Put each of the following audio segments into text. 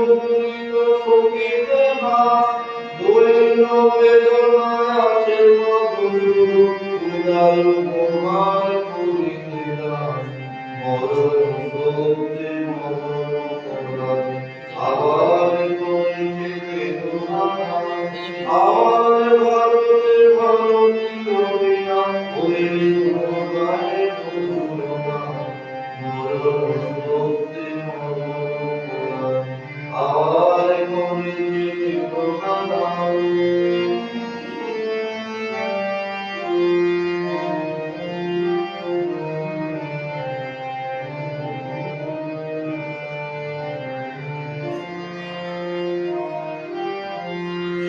Thank you.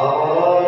আমার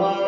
Allah.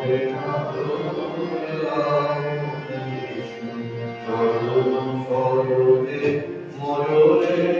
Thank you.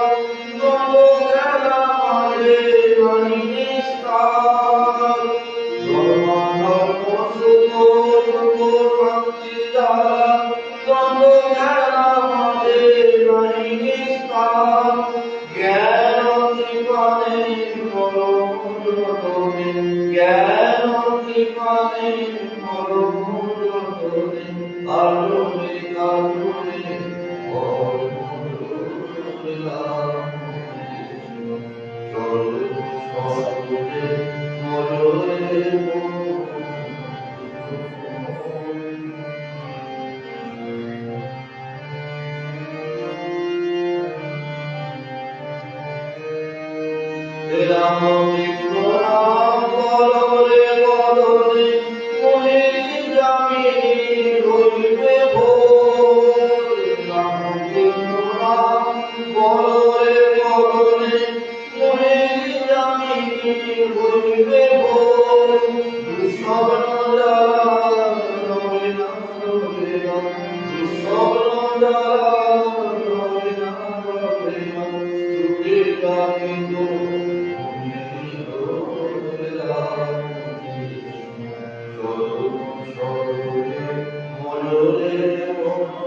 Amém.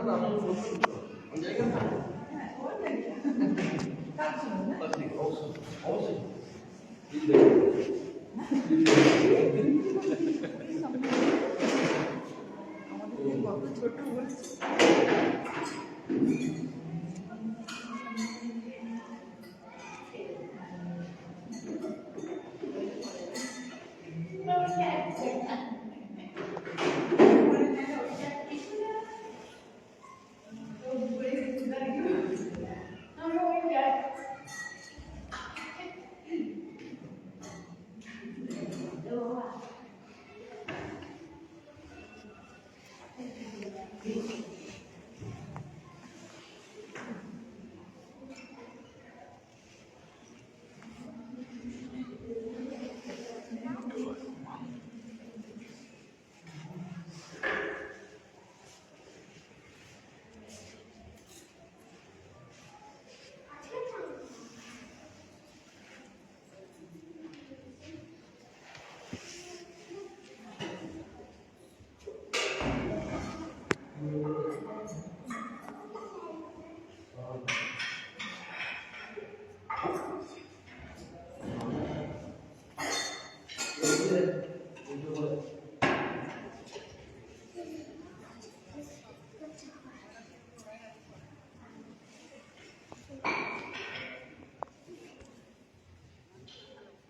অবশ্যই অবশ্যই।